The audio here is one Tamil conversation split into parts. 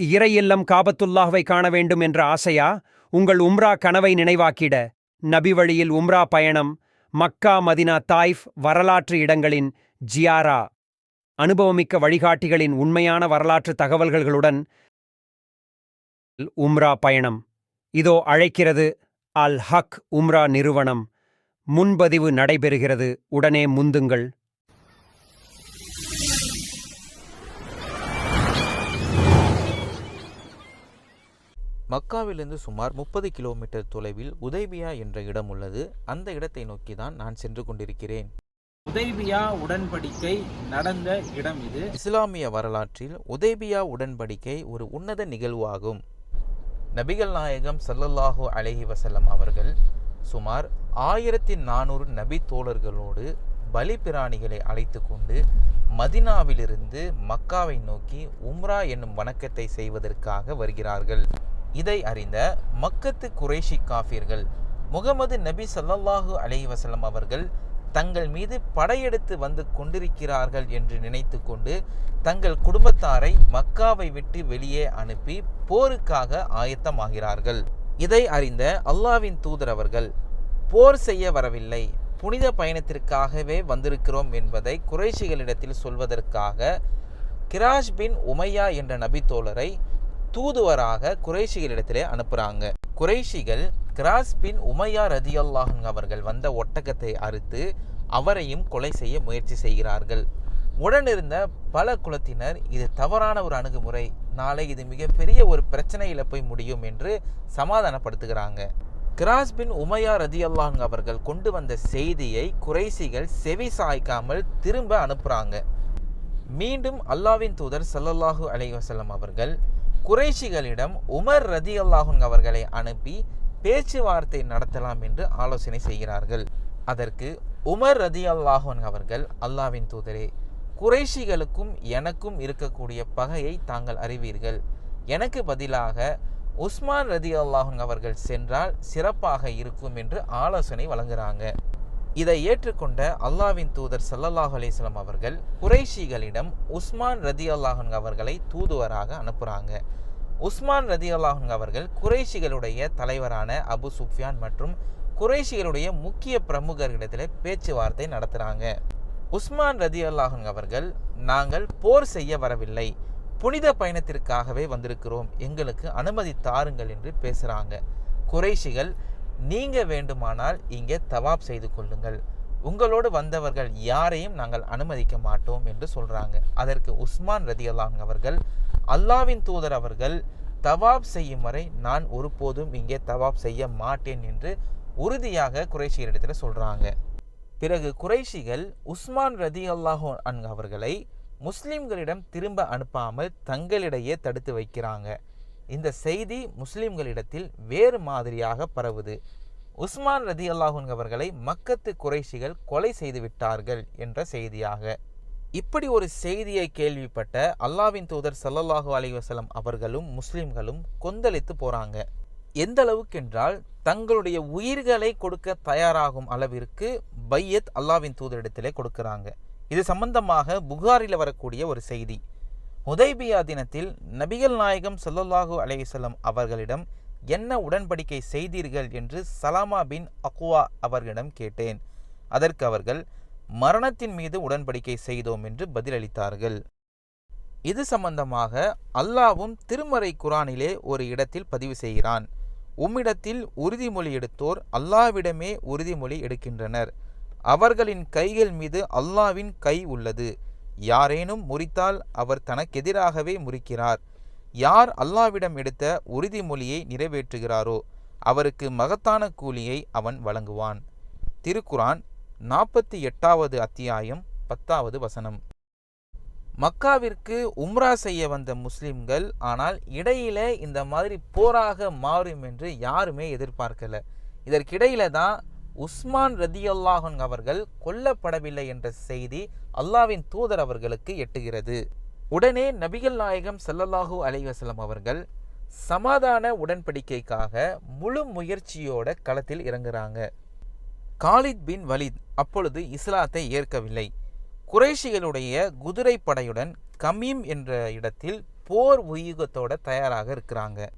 இறையில்லம் காபத்துல்லாஹ்வை காண வேண்டும் என்ற ஆசையா? உங்கள் உம்ரா கனவை நினைவாக்கிட. நபி வழியில் உம்ரா பயணம் மக்கா மதினா தாய்ஃப் வரலாற்று இடங்களின் ஜியாரா. அனுபவமிக்க வழிகாட்டிகளின் உண்மையான வரலாற்று தகவல்களுடன் உம்ரா பயணம். இதோ அழைக்கிறது அல் ஹக் உம்ரா நிறுவனம். முன்பதிவு நடைபெறுகிறது. உடனே முந்துங்கள். மக்காவிலிருந்து சுமார் முப்பது கிலோமீட்டர் தொலைவில் உதைபியா என்ற இடம் உள்ளது. அந்த இடத்தை நோக்கி தான் நான் சென்று கொண்டிருக்கிறேன். உதைபியா உடன்படிக்கை நடந்த இடம் இது. இஸ்லாமிய வரலாற்றில் உதைபியா உடன்படிக்கை ஒரு உன்னத நிகழ்வாகும் நபிகள் நாயகம் ஸல்லல்லாஹு அலைஹி வஸல்லம் அவர்கள் சுமார் ஆயிரத்தி நானூறு நபி தோழர்களோடு பலி பிராணிகளை அழைத்து கொண்டு மதினாவிலிருந்து மக்காவை நோக்கி உம்ரா என்னும் வணக்கத்தை செய்வதற்காக வருகிறார்கள். இதை அறிந்த மக்கத்து குறைஷி காஃபிர்கள் முகமது நபி சல்லல்லாஹு அலைஹி வசலம் அவர்கள் தங்கள் மீது படையெடுத்து வந்து கொண்டிருக்கிறார்கள் என்று நினைத்து கொண்டு தங்கள் குடும்பத்தாரை மக்காவை விட்டு வெளியே அனுப்பி போருக்காக ஆயத்தமாகிறார்கள். இதை அறிந்த அல்லாவின் தூதர் அவர்கள் போர் செய்ய வரவில்லை புனித பயணத்திற்காகவே வந்திருக்கிறோம் என்பதை குறைஷிகளிடத்தில் சொல்வதற்காக கிராஷ் பின் உமையா என்ற நபித்தோழரை தூதுவராக குறைஷிகளிடத்திலே அனுப்புகிறாங்க குறைஷிகள் கிராஸ் பின் உமையா ரதியல்லாஹன் அவர்கள் வந்த ஒட்டகத்தை அறுத்து அவரையும் கொலை செய்ய முயற்சி செய்கிறார்கள். உடனிருந்த பல குலத்தினர் இது தவறான ஒரு அணுகுமுறை. நாளை இது மிகப்பெரிய ஒரு பிரச்சனையில் போய் முடியும் என்று சமாதானப்படுத்துகிறாங்க. கிராஸ் பின் உமையா ரதியல்லாஹ் அவர்கள் கொண்டு வந்த செய்தியை குறைசிகள் செவி சாய்க்காமல் திரும்ப அனுப்புகிறாங்க மீண்டும் அல்லாவின் தூதர் சல்லல்லாஹு அலைஹி வஸல்லம் அவர்கள் குறைஷிகளிடம் உமர் ரதி அல்லாஹுன் அவர்களை அனுப்பி பேச்சுவார்த்தை நடத்தலாம் என்று ஆலோசனை செய்கிறார்கள். அதற்கு உமர் ரதி அல்லாஹுன் அவர்கள் அல்லாவின் தூதரே குறைஷிகளுக்கும் எனக்கும் இருக்கக்கூடிய பகையை தாங்கள் அறிவீர்கள். எனக்கு பதிலாக உஸ்மான் ரதி அல்லாஹுங் அவர்கள் சென்றால் சிறப்பாக இருக்கும் என்று ஆலோசனை வழங்குறாங்க. இதை ஏற்றுக்கொண்ட அல்லாவின் தூதர் சல்லல்லாஹ் அலிஸ்லாம் அவர்கள் குறைஷிகளிடம் உஸ்மான் ரதி அல்லாஹன் அவர்களை தூதுவராக அனுப்புகிறாங்க உஸ்மான் ரதி அல்லாஹன் அவர்கள் குறைஷிகளுடைய தலைவரான அபு சுஃபியான் மற்றும் குறைஷிகளுடைய முக்கிய பிரமுகர்களிடத்தில் பேச்சுவார்த்தை நடத்துகிறாங்க உஸ்மான் ரதி அல்லாஹன் அவர்கள் நாங்கள் போர் செய்ய வரவில்லை. புனித பயணத்திற்காகவே வந்திருக்கிறோம். எங்களுக்கு அனுமதி தாருங்கள் என்று பேசுகிறாங்க குறைஷிகள் நீங்கள் வேண்டுமானால் இங்கே தவாப் செய்து கொள்ளுங்கள். உங்களோடு வந்தவர்கள் யாரையும் நாங்கள் அனுமதிக்க மாட்டோம் என்று சொல்கிறாங்க அதற்கு உஸ்மான் ரதியல்லான் அவர்கள் அல்லாவின் தூதர் அவர்கள் தவாப் செய்யும் வரை நான் ஒருபோதும் இங்கே தவாப் செய்ய மாட்டேன் என்று உறுதியாக குறைஷியரிடத்தில் சொல்கிறாங்க பிறகு குறைஷிகள் உஸ்மான் ரதி அல்லாஹோ அவர்களை முஸ்லிம்களிடம் திரும்ப அனுப்பாமல் தங்களிடையே தடுத்து வைக்கிறாங்க. இந்த செய்தி முஸ்லிம்களிடத்தில் வேறு மாதிரியாக பரவுது. உஸ்மான் ரதி அல்லாஹூன் அவர்களை மக்கத்து குறைஷிகள் கொலை செய்து விட்டார்கள் என்ற செய்தியாக. இப்படி ஒரு செய்தியை கேள்விப்பட்ட அல்லாவின் தூதர் சல்லல்லாஹூ அலைஹி வஸல்லம் அவர்களும் முஸ்லிம்களும் கொந்தளித்து போறாங்க. எந்த அளவுக்கென்றால் தங்களுடைய உயிர்களை கொடுக்க தயாராகும் அளவிற்கு பையத் அல்லாவின் தூதரிடத்திலே கொடுக்கிறாங்க. இது சம்பந்தமாக புகாரில் வரக்கூடிய ஒரு செய்தி. உதைபியா தினத்தில் நபிகள் நாயகம் ஸல்லல்லாஹு அலைஹி அவர்களிடம் என்ன உடன்படிக்கை செய்தீர்கள்? என்று சலாமா பின் அக்குவா அவர்களிடம் கேட்டேன். அதற்கு அவர்கள் மரணத்தின் மீது உடன்படிக்கை செய்தோம் என்று பதிலளித்தார்கள். இது சம்பந்தமாக அல்லாவும் திருமறை குரானிலே ஒரு இடத்தில் பதிவு செய்கிறான். உம்மிடத்தில் உறுதிமொழி எடுத்தோர் அல்லாவிடமே உறுதிமொழி எடுக்கின்றனர். அவர்களின் கைகள் மீது அல்லாவின் கை உள்ளது. யாரேனும் முறித்தால் அவர் தனக்கெதிராகவே முறிக்கிறார். யார் அல்லாவிடம் எடுத்த உறுதிமொழியை நிறைவேற்றுகிறாரோ அவருக்கு மகத்தான கூலியை அவன் வழங்குவான். திருக்குரான் நாற்பத்தி எட்டாவது அத்தியாயம் பத்தாவது வசனம். மக்காவிற்கு உம்ரா செய்ய வந்த முஸ்லிம்கள் ஆனால் இடையில இந்த மாதிரி போராக மாறும் என்று யாருமே எதிர்பார்க்கல. இதற்கிடையில தான் உஸ்மான் ரதியல்லாஹன் அவர்கள் கொல்லப்படவில்லை என்ற செய்தி அல்லாவின் தூதர் அவர்களுக்கு எட்டுகிறது. உடனே நபிகள் நாயகம் ஸல்லல்லாஹு அலைவாஸ்லம் அவர்கள் சமாதான உடன்படிக்கைக்காக முழு முயற்சியோட களத்தில் இறங்குறாங்க. காலித் பின் வலித் அப்பொழுது இஸ்லாத்தை ஏற்கவில்லை. குறைஷிகளுடைய குதிரை படையுடன் கமீம் என்ற இடத்தில் போர் உயுகத்தோட தயாராக இருக்கிறாங்க.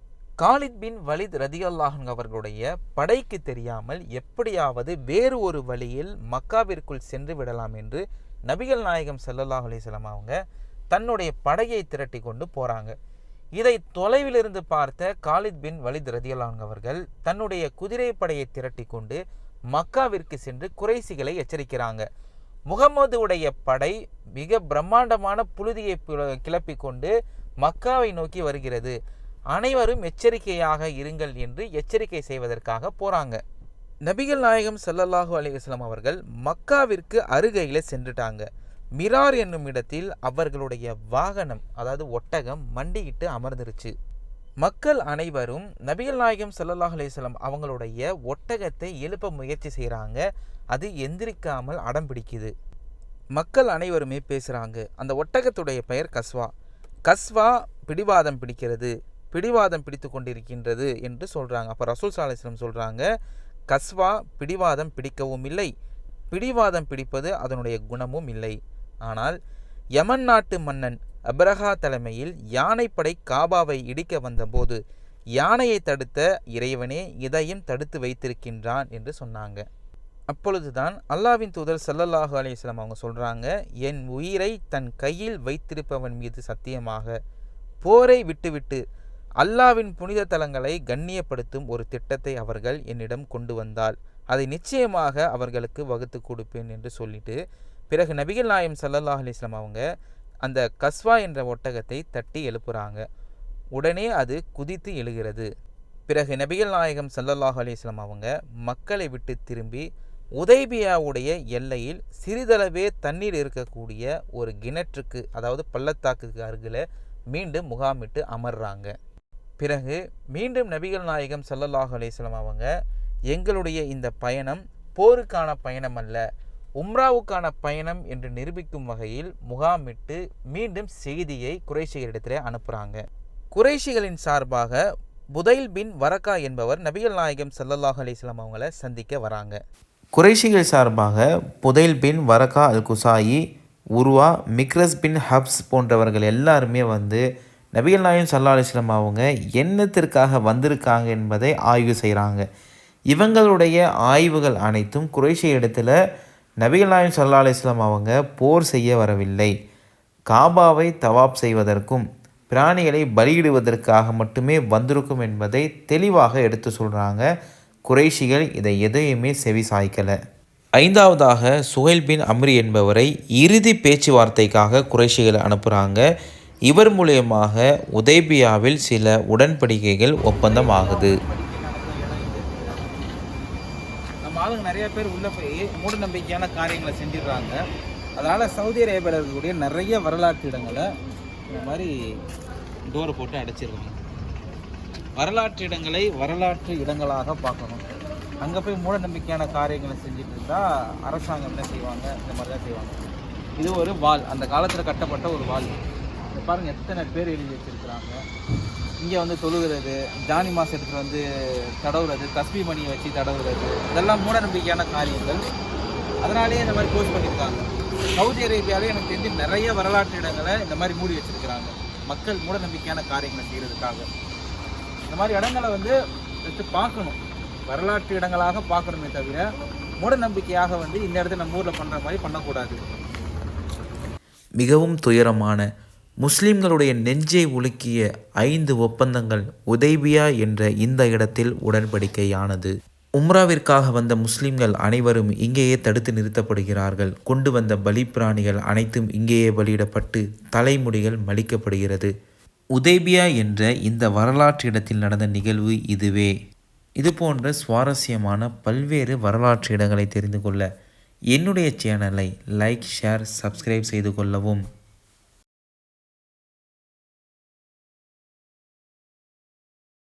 காலித் பின் வலித் ரதியல்லாஹன் அவர்களுடைய படைக்கு தெரியாமல் எப்படியாவது வேறு ஒரு வழியில் மக்காவிற்குள் சென்று விடலாம் என்று நபிகள் நாயகம் சல்லல்லாஹ் அலிஸ்லாம் அவங்க தன்னுடைய படையை திரட்டி கொண்டு போகிறாங்க இதை தொலைவிலிருந்து பார்த்த காலித் பின் வலித் ரதியல்லாஹன் அவர்கள் தன்னுடைய குதிரை படையை திரட்டி கொண்டு மக்காவிற்கு சென்று குறைசிகளை எச்சரிக்கிறாங்க. முகமது உடைய படை மிக பிரம்மாண்டமான புழுதியை கிளப்பி கிளப்பிக் கொண்டு மக்காவை நோக்கி வருகிறது. அனைவரும் எச்சரிக்கையாக இருங்கள் என்று எச்சரிக்கை செய்வதற்காக போகிறாங்க நபிகள் நாயகம் ஸல்லல்லாஹு அலிவாஸ்லாம் அவர்கள் மக்காவிற்கு அருகையில் சென்றுட்டாங்க. மிரார் என்னும் இடத்தில் அவர்களுடைய வாகனம் அதாவது ஒட்டகம் மண்டியிட்டு அமர்ந்துருச்சு. மக்கள் அனைவரும் நபிகள் நாயகம் சல்லல்லாஹ் அலைஹி அவங்களுடைய ஒட்டகத்தை எழுப்ப முயற்சி செய்கிறாங்க அது எந்திரிக்காமல் அடம் பிடிக்குது. மக்கள் அனைவருமே பேசுகிறாங்க அந்த ஒட்டகத்துடைய பெயர் கஸ்வா. கஸ்வா பிடிவாதம் பிடிக்கிறது. பிடிவாதம் பிடித்து கொண்டிருக்கின்றது என்று சொல்கிறாங்க அப்போ ரசூல் சாலிஸ்லம் சொல்கிறாங்க கஸ்வா பிடிவாதம் பிடிக்கவும் இல்லை. பிடிவாதம் பிடிப்பது அதனுடைய குணமும் இல்லை. ஆனால் யமன் நாட்டு மன்னன் அப்ரஹா தலைமையில் யானைப்படை காபாவை இடிக்க வந்தபோது யானையை தடுத்த இறைவனே இதையும் தடுத்து வைத்திருக்கின்றான் என்று சொன்னாங்க. அப்பொழுதுதான் அல்லாவின் தூதர் சல்லல்லாஹு அலைஹி அவங்க சொல்கிறாங்க என் உயிரை தன் கையில் வைத்திருப்பவன் மீது சத்தியமாக போரை விட்டுவிட்டு அல்லாவின் புனித தலங்களை கண்ணியப்படுத்தும் ஒரு திட்டத்தை அவர்கள் என்னிடம் கொண்டு வந்தால் அதை நிச்சயமாக அவர்களுக்கு வகுத்து கொடுப்பேன் என்று சொல்லிட்டு பிறகு நபிகள் நாயம் சல்லல்லா அலிஸ்லாம் அவங்க அந்த கஸ்வா என்ற ஒட்டகத்தை தட்டி எழுப்புறாங்க. உடனே அது குதித்து எழுகிறது. பிறகு நபிகள் நாயகம் சல்லல்லாஹ் அலிஸ்லாம் அவங்க மக்களை விட்டு திரும்பி உதைபியாவுடைய எல்லையில் சிறிதளவே தண்ணீர் இருக்கக்கூடிய ஒரு கிணற்றுக்கு அதாவது பள்ளத்தாக்குக்கு அருகில் மீண்டும் முகாமிட்டு அமர்றாங்க. பிறகு மீண்டும் நபிகள் நாயகம் சல்லல்லாஹு அலிஸ்லாம் அவங்க எங்களுடைய இந்த பயணம் போருக்கான பயணம் அல்ல உம்ராவுக்கான பயணம் என்று நிரூபிக்கும் வகையில் முகாமிட்டு மீண்டும் செய்தியை குறைஷிகளிடத்திலே அனுப்புகிறாங்க குறைஷிகளின் சார்பாக புதைல் பின் வரக்கா என்பவர் நபிகள் நாயகம் ஸல்லல்லாஹு அலிஸ்லாம் அவங்கள சந்திக்க வராங்க. குறைஷிகள் சார்பாக புதைல் பின் வரகா அல் குசாயி உருவா மிக்ரஸ் பின் ஹப்ஸ் போன்றவர்கள் எல்லாருமே வந்து நபிகள் நாயம் சல்லா அலிஸ்லாம் அவங்க என்னத்திற்காக வந்திருக்காங்க என்பதை ஆய்வு செய்கிறாங்க இவங்களுடைய ஆய்வுகள் அனைத்தும் குறைஷிய இடத்துல நபிகள் நாயம் சல்லா அலிஸ்லாம் அவங்க போர் செய்ய வரவில்லை. காபாவை தவாப் செய்வதற்கும் பிராணிகளை பலியிடுவதற்காக மட்டுமே வந்திருக்கும் என்பதை தெளிவாக எடுத்து சொல்கிறாங்க குறைஷிகள் இதை எதையுமே செவி சாய்க்கலை. ஐந்தாவதாக சுஹைல் பின் அம்ரி என்பவரை இறுதி பேச்சுவார்த்தைக்காக குறைஷிகள் அனுப்புகிறாங்க இவர் மூலியமாக உதேபியாவில் சில உடன்படிக்கைகள் ஒப்பந்தம் ஆகுது நம்ம ஆளுங்க நிறைய பேர் உள்ள போய் மூட நம்பிக்கையான காரியங்களை செஞ்சிடுறாங்க. அதனால சவுதி அரேபியாவில் இருக்கக்கூடிய நிறைய வரலாற்று இடங்களை இந்த மாதிரி டோரை போட்டு அடைச்சிருக்காங்க. வரலாற்று இடங்களை வரலாற்று இடங்களாக பார்க்கணும். அங்கே போய் மூட நம்பிக்கையான காரியங்களை செஞ்சுட்டு இருந்தா அரசாங்கம் என்ன செய்வாங்க? இந்த மாதிரி தான் செய்வாங்க. இது ஒரு வால் அந்த காலத்தில் கட்டப்பட்ட ஒரு வால் பாருங்கள் பாருங்க எத்தனை பேர் எழுதி வச்சிருக்கிறாங்க. இங்கே வந்து தொழுகிறது ஜானி மாசத்துக்கு வந்து தடவுறது தஸ்பி மணியை வச்சு தடவுறது இதெல்லாம் மூட நம்பிக்கையான காரியங்கள். அதனாலேயே இந்த மாதிரி போஸ்ட் பண்ணியிருக்காங்க. சவுதி அரேபியாவிலே எனக்கு தெரிஞ்சு நிறைய வரலாற்று இடங்களை இந்த மாதிரி மூடி வச்சிருக்கிறாங்க. மக்கள் மூட நம்பிக்கையான காரியங்களை செய்கிறதுக்காக இந்த மாதிரி இடங்களை வந்து வச்சு பார்க்கணும். வரலாற்று இடங்களாக பார்க்கணுமே தவிர மூடநம்பிக்கையாக வந்து இந்த இடத்துல நம்ம ஊரில் பண்ணுற மாதிரி பண்ணக்கூடாது. மிகவும் துயரமான முஸ்லிம்களுடைய நெஞ்சை உலுக்கிய ஐந்து ஒப்பந்தங்கள் உதைபியா என்ற இந்த இடத்தில் உடன்படிக்கையானது. உம்ராவிற்காக வந்த முஸ்லிம்கள் அனைவரும் இங்கேயே தடுத்து நிறுத்தப்படுகிறார்கள். கொண்டு வந்த பலிப்பிராணிகள் அனைத்தும் இங்கேயே பலியிடப்பட்டு தலைமுடிகள் மலிக்கப்படுகிறது உதைபியா என்ற இந்த வரலாற்று இடத்தில் நடந்த நிகழ்வு இதுவே. இதுபோன்ற சுவாரஸ்யமான பல்வேறு வரலாற்று இடங்களை தெரிந்து கொள்ள என்னுடைய சேனலை லைக் ஷேர் சப்ஸ்கிரைப் செய்து கொள்ளவும்.